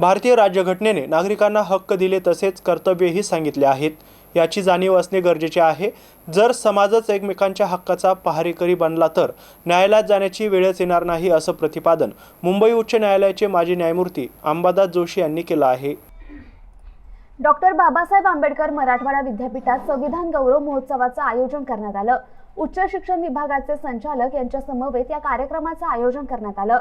भारतीय राज्यघटनेने नागरिकांना हक्क दिले तसेच कर्तव्यही सांगितले आहेत. याची जाणीव असणे गरजेचे आहे. जर समाजच एकमेकांच्या हक्काचा पहारेकरी बनला तर न्यायालयात जाण्याची वेळच येणार नाही असं प्रतिपादन मुंबई उच्च न्यायालयाचे माजी न्यायमूर्ती अंबादास जोशी यांनी केलं आहे. डॉक्टर बाबासाहेब आंबेडकर मराठवाडा विद्यापीठात संविधान गौरव महोत्सवाचं आयोजन करण्यात आलं. उच्च शिक्षण विभागाचे संचालक यांच्या समवेत या कार्यक्रमाचं आयोजन करण्यात आलं.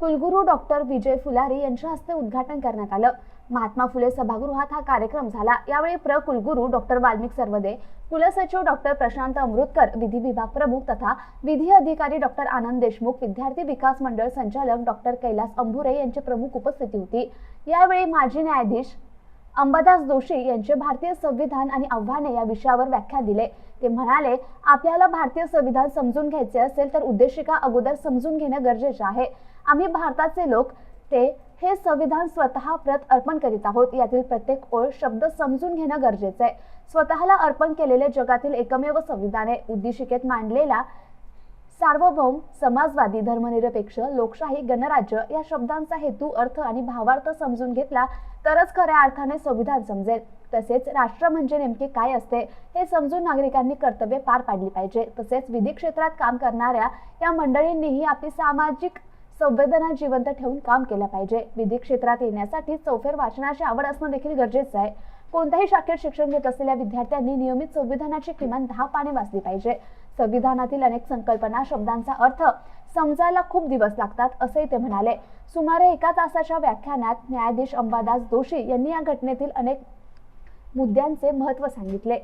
कुलगुरू डॉक्टर विजय फुलारी यांच्या हस्ते उद्घाटन करण्यात आलं. महात्मा फुले सभागृहात हा कार्यक्रम झाला. यावेळी प्र कुलगुरू डॉक्टर वाल्मिक सर्वदे कुलसचिव डॉक्टर प्रशांत अमृतकर विधी विभाग प्रमुख तथा विधी अधिकारी डॉक्टर आनंद देशमुख विद्यार्थी विकास मंडळ संचालक डॉक्टर कैलास अंभुरे यांची प्रमुख उपस्थिती होती. यावेळी माजी न्यायाधीश अंबादास जोशी यांचे भारतीय संविधान आणि आव्हाने या विषयावर व्याख्यान दिले. ते म्हणाले आपल्याला भारतीय संविधान समजून घ्यायचे असेल तर उद्देशिका अगोदर समजून घेणं गरजेचं आहे. आम्ही भारताचे लोक ते हे संविधान स्वतः प्रत अर्पण करीत आहोत. यातील प्रत्येक ओळ शब्द समजून घेणं गरजेचं आहे. स्वतःला अर्पण केलेले जगातील एकमेव संविधान आहे. उद्देशिकेत मांडलेला सार्वभौम समाजवादी धर्मनिरपेक्ष लोकशाही गणराज्य या शब्दांचा हेतू अर्थ आणि भावार्थ समजून घेतला तरच खऱ्या अर्थाने संविधान समजेल. तसेच राष्ट्र म्हणजे नेमके काय असते हे समजून नागरिकांनी कर्तव्य पार पाडली पाहिजे. तसेच विधी क्षेत्रात काम करणाऱ्या या मंडळींनीही आपली सामाजिक संवेदना जिवंत ठेवून काम केलं पाहिजे. विधी क्षेत्रात येण्यासाठी चौफेर वाचनाची आवड असणं देखील गरजेचं आहे. कोणत्याही शाखेत शिक्षण घेत असलेल्या विद्यार्थ्यांनी नियमित संविधानाची किमान दहा पाने वाचली पाहिजे. संविधानातील अनेक संकल्पना शब्दांचा अर्थ समजायला खूप दिवस लागतात असंही ते म्हणाले. सुमारे एका तासाच्या व्याख्यानात न्यायाधीश अंबादास जोशी यांनी या घटनेतील अनेक मुद्द्यांचे महत्त्व सांगितले.